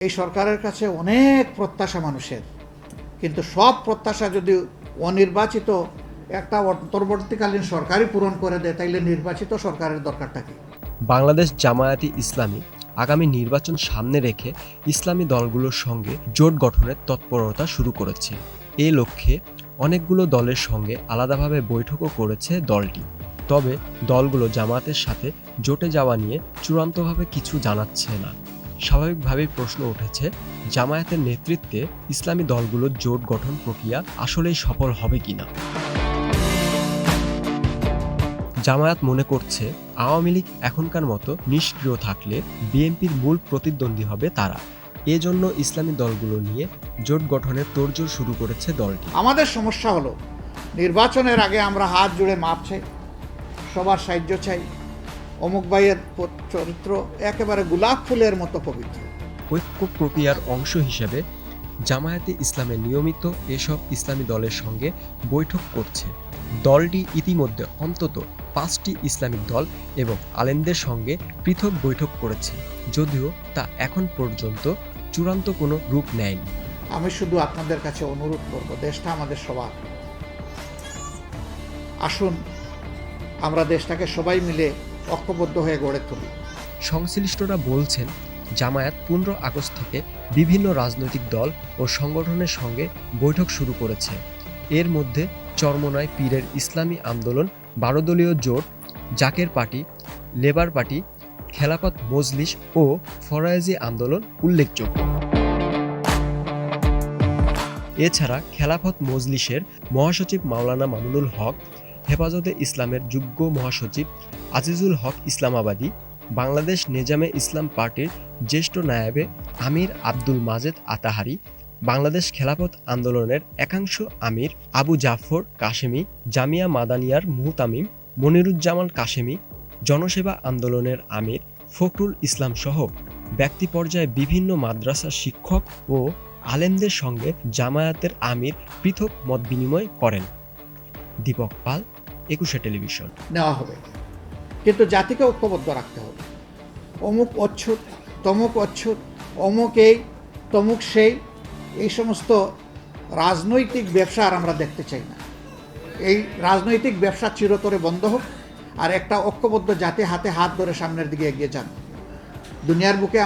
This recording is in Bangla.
এই সরকারের কাছে অনেক প্রত্যাশা মানুষের। কিন্তু সব প্রত্যাশা যদি অনির্বাচিত একটা অন্তর্বর্তীকালীন সরকারই পূরণ করে দেয়, তাইলে নির্বাচিত সরকারের দরকারটা কি? বাংলাদেশ জামায়াতি ইসলামী আগামী নির্বাচন সামনে রেখে ইসলামী দলগুলোর সঙ্গে জোট গঠনের তৎপরতা শুরু করেছে। এ লক্ষ্যে অনেকগুলো দলের সঙ্গে আলাদাভাবে বৈঠকও করেছে দলটি। তবে দলগুলো জামায়াতের সাথে জোটে যাওয়া নিয়ে চূড়ান্তভাবে কিছু জানাচ্ছে না। স্বাভাবিকভাবেই প্রশ্ন উঠেছে, জামায়াতের নেতৃত্বে ইসলামী দলগুলোর জোট গঠন প্রক্রিয়া আসলেই সফল হবে কিনা। জামায়াত মনে করছে, আওয়ামী লীগ এখনকার মতো নিষ্ক্রিয় থাকলে বিএনপির মূল প্রতিদ্বন্দ্বী হবে তারা। এজন্য ইসলামী দলগুলো নিয়ে জোট গঠনের তোড়জোড় শুরু করেছে দলটি। আমাদের সমস্যা হলো, নির্বাচনের আগে আমরা হাত জুড়ে মাপ চাই, সবার সাহায্য চাই অমুক ভাইয়ের চরিত্র একেবারে গোলাপ ফুলের মতো পবিত্র। ঐক্য প্রক্রিয়ার অংশ হিসেবে জামায়াতে ইসলামে নিয়মিত এসব ইসলামী দলের সঙ্গে বৈঠক করছে। দলটি ইতিমধ্যে অন্তত পাঁচটি ইসলামিক দল এবং আলেমদের সঙ্গে পৃথক বৈঠক করেছে যদিও তা এখন পর্যন্ত চূড়ান্ত কোনো রূপ নেয়নি। আমি শুধু আপনাদের কাছে অনুরোধ করব দেশটা আমাদের সবার। আসুন আমরা দেশটাকে সবাই মিলে ঐক্যবদ্ধ হয়ে গড়ে তুলি। সংশ্লিষ্টরা বলছেন, জামায়াত পনেরো আগস্ট থেকে বিভিন্ন রাজনৈতিক দল ও সংগঠনের সঙ্গে বৈঠক শুরু করেছে। এর মধ্যে চরমনায় পীরের ইসলামী আন্দোলন বারো দলীয় জোট, Zaker party, labour party, Khelafat Majlis ও ফরায়েজি আন্দোলন উল্লেখযোগ্য। এছাড়া খেলাফত মজলিসের মহাসচিব মাওলানা মামুনুল হক হেফাজতে ইসলামের যুগ্ম মহাসচিব আজিজুল হক ইসলামাবাদী, বাংলাদেশ নেজামে ইসলাম পার্টির জ্যেষ্ঠ নায়েবে আমির আব্দুল মাজেদ আতাহারি, বাংলাদেশ খেলাফত আন্দোলনের একাংশ আমির আবু জাফর কাশেমি, জামিয়া মাদানিয়ার মুহতামিম, মনিরুজ্জামান কাশেমি, জনসেবা আন্দোলনের আমির ফখরুল ইসলাম সহ ব্যক্তি পর্যায়ে বিভিন্ন মাদ্রাসা শিক্ষক ও আলেমদের সঙ্গে জামায়াতের আমির পৃথক মত বিনিময় করেন। দীপক পাল একুশে টেলিভিশন। নেওয়া হবে। কিন্তু জাতিকে ঐক্যবদ্ধ রাখতে হবে। অমুক অচ্ছুত, তমুক অচ্ছুত, অমুক এই, তমুক সেই, এই সমস্ত রাজনৈতিক ব্যবসা আর আমরা দেখতে চাই না। এই রাজনৈতিক ব্যবসা চিরতরে বন্ধ হোক আর একটা ঐক্যবদ্ধ জাতি হাতে হাত ধরে সামনের দিকে এগিয়ে যান। দুনিয়ার বুকে